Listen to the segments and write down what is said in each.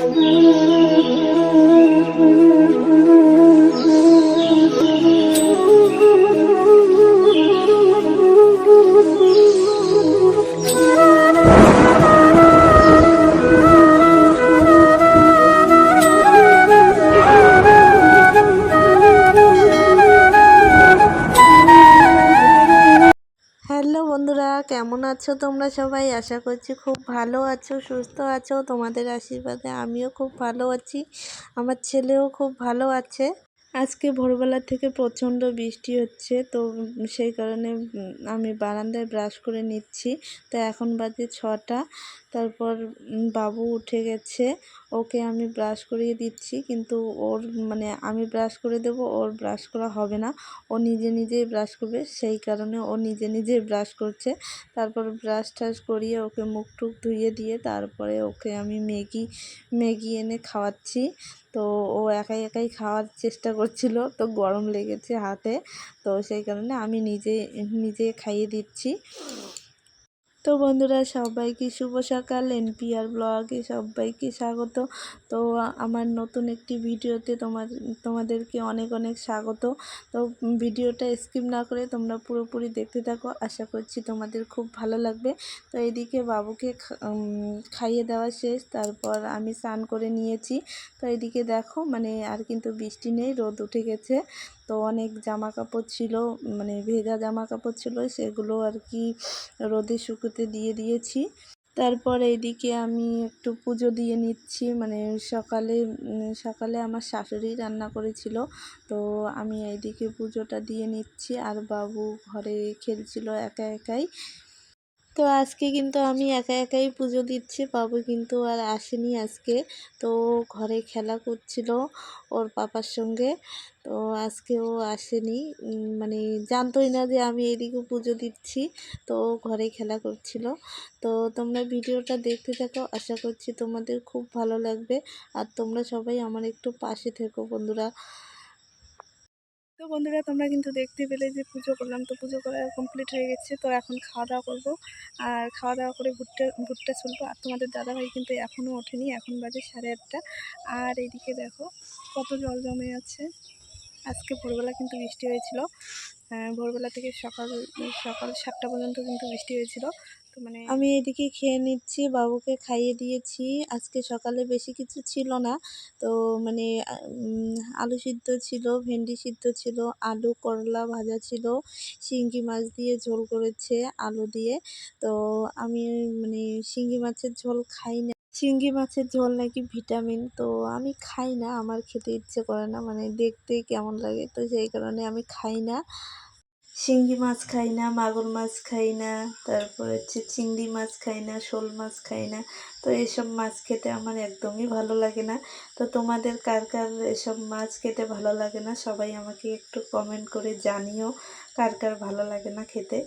Mm-hmm. বন্ধুরা কেমন আছো তোমরা সবাই? আশা করছি খুব ভালো আছো, সুস্থ আছো। তোমাদের আশীর্বাদে আমিও খুব ভালো আছি। আমার ছেলেও খুব ভালো আছে। আজকে ভোরবেলা থেকে প্রচণ্ড বৃষ্টি হচ্ছে, তো সেই কারণে আমি বারান্দায় ব্রাশ করে নিচ্ছি। তো এখন বাজে ছটা, তারপর বাবু উঠে গেছে। ওকে আমি ব্রাশ করিয়ে দিচ্ছি, কিন্তু ওর মানে আমি ব্রাশ করে দেব, ওর ব্রাশ করা হবে না। ও নিজে নিজেই ব্রাশ করবে, সেই কারণে ও নিজে নিজেই ব্রাশ করছে। তারপর ব্রাশ টাশ করিয়ে ওকে মুখ টুক ধুয়ে দিয়ে তারপরে ওকে আমি ম্যাগি ম্যাগি এনে খাওয়াচ্ছি। তো ও একাই একাই খাওয়ার চেষ্টা করছিল, তো গরম লেগেছে হাতে। তো সেই কারণে আমি নিজে নিজে খাইয়ে দিচ্ছি। তো বন্ধুরা, সবাইকে শুভ সকাল। এনপিআর ব্লগে সবাইকে স্বাগত। তো আমার নতুন একটি ভিডিওতে তোমার, তোমাদেরকে অনেক অনেক স্বাগত। তো ভিডিওটা স্কিপ না করে তোমরা পুরোপুরি দেখতে থাকো। আশা করছি তোমাদের খুব ভালো লাগবে। তো এদিকে বাবুকে খাইয়ে দেওয়া শেষ। তারপর আমি স্নান করে নিয়েছি। তো এদিকে দেখো মানে আর কিন্তু বৃষ্টি নেই, রোদ উঠে গেছে। তো অনেক জামা কাপড় ছিল মানে ভেজা জামা কাপড় ছিল, সেগুলো আর কি রোদে শুকোতে দিয়ে দিয়েছি। তারপর এইদিকে আমি একটু পুজো দিয়ে নিচ্ছি মানে সকালে সকালে আমার শাশুড়ি রান্না করেছিল, তো আমি এইদিকে পুজোটা দিয়ে নিচ্ছি। আর বাবু ঘরে খেলছিল একা একাই। তো আজকে কিন্তু আমি একা একাই পুজো দিচ্ছি, বাবু কিন্তু আর আসেনি আজকে। তো ঘরে খেলা করছিল ওর পাপার সঙ্গে। তো আজকে ও আসেনি। মানে জানতোই না যে আমি এদিকে পুজো দিচ্ছি। তো ঘরে খেলা করছিল। তো তোমরা ভিডিওটা দেখতে থাকো। আশা করছি তোমাদের খুব ভালো লাগবে। আর তোমরা সবাই আমার একটু পাশে থেকো বন্ধুরা। তো বন্ধুরা, তোমরা কিন্তু দেখতে পেলে যে পুজো করলাম। তো পুজো করা কমপ্লিট হয়ে গেছে। তো এখন খাওয়া দাওয়া করব। আর খাওয়া দাওয়া করে ভুট্টা ভুট্টা চলবো আর তোমাদের দাদাভাই কিন্তু এখনও ওঠেনি। এখন বাজে সাড়ে আটটা। আর এইদিকে দেখো, কত জল জমে আছে। আজকে ভোরবেলা কিন্তু বৃষ্টি হয়েছিল। ভোরবেলা থেকে সকাল সকাল সাতটা পর্যন্ত কিন্তু বৃষ্টি হয়েছিল। তো মানে আমি এদিকে খেয়ে নিচ্ছি, বাবুকে খাইয়ে দিয়েছি। আজকে সকালে বেশি কিছু ছিল না। তো মানে আলু সিদ্ধ ছিল, ভেন্ডি সিদ্ধ ছিল, আলু করলা ভাজা ছিল, শিঙ্গি মাছ দিয়ে ঝোল করেছে আলু দিয়ে। তো আমি মানে শিঙ্গি মাছের ঝোল খাই না শিঙ্গি মাছের ঝোল নাকি ভিটামিন? তো আমি খাই না, আমার খেতে ইচ্ছে করে না মানে দেখতে কেমন লাগে, তো সেই কারণে আমি খাই না। শিঙ্গি মাছ খাই না, মাগুর মাছ খাই না, তারপর হচ্ছে চিংড়ি মাছ খাই না, শোল মাছ খাই না, তো এসব মাছ খেতে আমার একদমই ভালো লাগে না। তো তোমাদের কার কার এসব মাছ খেতে ভালো লাগে না, সবাই আমাকে একটু কমেন্ট করে জানিও কার কার ভালো লাগে না খেতে।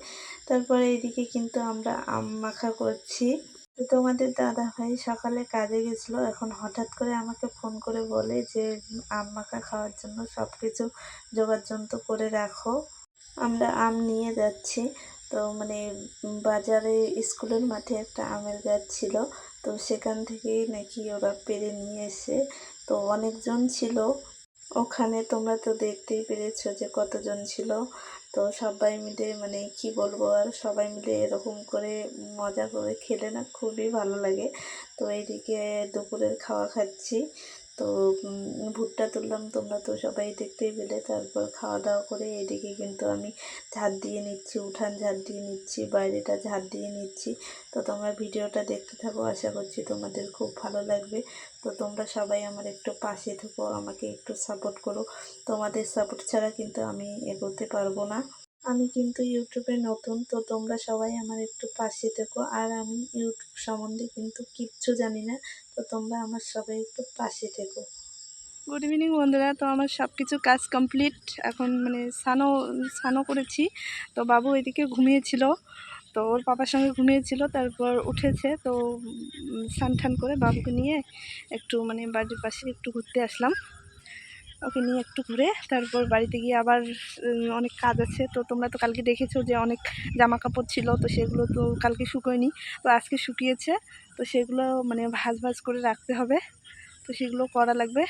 তারপরে এইদিকে কিন্তু আমরা আম মাখা করছি। তোমাদের দাদা ভাই সকালে কাজে গেছিল। এখন হঠাৎ করে আমাকে ফোন করে বলে যে, আম মাখা খাওয়ার জন্য সব কিছু জোগাড়যন্ত্র করে রাখো। আমরা আম নিয়ে যাচ্ছি। তো মানে বাজারে স্কুলের মাঠে একটা আমের গাছ ছিল। তো সেখান থেকেই নাকি ওরা পেরে নিয়ে এসে, তো অনেকজন ছিল। ওখানে তোমরা তো দেখতেই পেরেছ যে কতজন ছিল। তো সবাই মিলে মানে কি বলব আর সবাই মিলে এরকম করে মজা করে খেলে না খুবই ভালো লাগে। তো এইদিকে দুপুরের খাওয়া খাচ্ছি। তো ভুট্টা তুললাম, তোমরা তো সবাই দেখতেই পেলে। তারপর খাওয়া দাওয়া করে এদিকে কিন্তু আমি ঝাড় দিয়ে নিচ্ছি, উঠান ঝাড় দিয়ে নিচ্ছি, বাইরেটা ঝাড় দিয়ে নিচ্ছি। তো তোমরা ভিডিওটা দেখতে থাকো, আশা করছি তোমাদের খুব ভালো লাগবে। তো তোমরা সবাই আমার একটু পাশে থেকো, আমাকে একটু সাপোর্ট করো। তোমাদের সাপোর্ট ছাড়া কিন্তু আমি এগোতে পারব না। আমি কিন্তু ইউটিউবে নতুন, তো তোমরা সবাই আমার একটু পাশে থেকো। আর আমি ইউটিউব সম্বন্ধে কিন্তু কিচ্ছু জানি না, তো তোমরা আমার সবাই একটু পাশে থেকো। গুড ইভিনিং বন্ধুরা, তো আমার সব কিছু কাজ কমপ্লিট এখন মানে স্নানও স্নানও করেছি। তো বাবু এদিকে ঘুমিয়েছিল, তো ওর পাপার সঙ্গে ঘুমিয়েছিল, তারপর উঠেছে। তো টান করে বাবুকে নিয়ে একটু মানে বাড়ির পাশে একটু ঘুরতে আসলাম। ওকে নিয়ে একটু ঘুরে তারপর বাড়িতে গিয়ে আবার অনেক কাজ আছে। তো তোমরা তো কালকে দেখেছ যে অনেক জামা কাপড় ছিল, তো সেগুলো তো কালকে শুকোয়নি। তো আজকে শুকিয়েছে, তো সেগুলো মানে ভাজ ভাজ করে রাখতে হবে। তো সেগুলো করা লাগবে।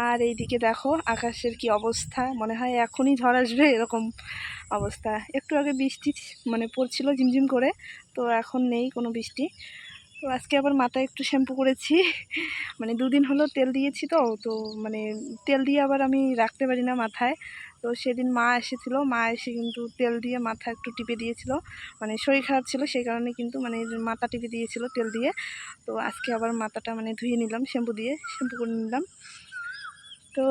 আর এইদিকে দেখো আকাশের কি অবস্থা, মনে হয় এখনই ঝড় আসবে এরকম অবস্থা। একটু আগে বৃষ্টি মানে পড়ছিল ঝিমঝিম করে, তো এখন নেই কোনো বৃষ্টি। তো আজকে আবার মাথায় একটু শ্যাম্পু করেছি। মানে দুদিন হলো তেল দিয়েছি তো তো মানে তেল দিয়ে আবার আমি রাখতে পারি না মাথায়। তো সেদিন মা এসেছিল, মা এসে কিন্তু তেল দিয়ে মাথা একটু টিপে দিয়েছিল। মানে শরীর খারাপ ছিল, সেই কারণে কিন্তু মানে মাথা টিপে দিয়েছিল তেল দিয়ে। তো আজকে আবার মাথাটা মানে ধুয়ে নিলাম, শ্যাম্পু দিয়ে, শ্যাম্পু করে নিলাম। তো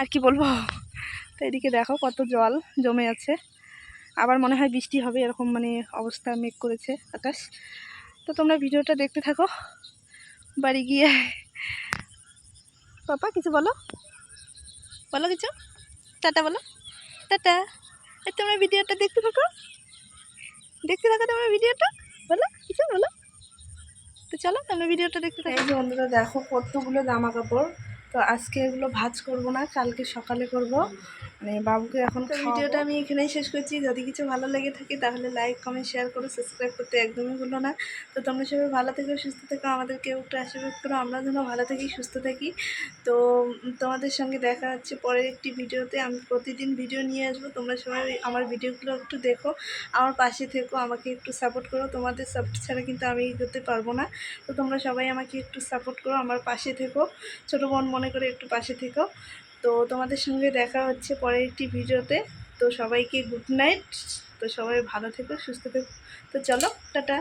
আর কি বলব? তো এদিকে দেখো কত জল জমে আছে। আবার মনে হয় বৃষ্টি হবে, এরকম মানে অবস্থা মেঘ করেছে আকাশ। তো তোমরা ভিডিওটা দেখতে থাকো। বাড়ি গিয়ে পাপা, কিছু বলো? বলো কিছু? টাটা বলো। টাটা। তোমরা ভিডিওটা দেখতে থাকো। দেখতে থাকো তোমরা ভিডিওটা। বলো, কিছু বলো? তো চলো তোমরা ভিডিওটা দেখতে থাকো। বন্ধুরা, দেখো কতগুলো জামা কাপড় তো আজকে এগুলো ভাজ করব না কালকে সকালে করব। মানে বাবুকে এখন ভিডিওটা আমি এখানেই শেষ করছি। যদি কিছু ভালো লেগে থাকে তাহলে লাইক কমেন্ট শেয়ার করো সাবস্ক্রাইব করতে একদমই ভুলো না। তো তোমরা সবাই ভালো থেকো সুস্থ থেকো আমাদেরকেও একটু আশীর্বাদ করো। আমরা যেন ভালো থাকি সুস্থ থাকি। তো তোমাদের সঙ্গে দেখা হচ্ছে পরের একটি ভিডিওতে। আমি প্রতিদিন ভিডিও নিয়ে আসব। তোমরা সবাই আমার ভিডিওগুলো একটু দেখো। আমার পাশে থেকো আমাকে একটু সাপোর্ট করো। তোমাদের সাপোর্ট ছাড়া কিন্তু আমি এগোতে পারব না। তো তোমরা সবাই আমাকে একটু সাপোর্ট করো আমার পাশে থেকো। ছোটো বোন মনে করে একটু পাশে থেকো। তো তোমাদের সঙ্গে দেখা হচ্ছে পরের একটি ভিডিওতে। তো সবাইকে গুড নাইট তো সবাই ভালো থেকো, সুস্থ থেকো। তো চলো, টাটা।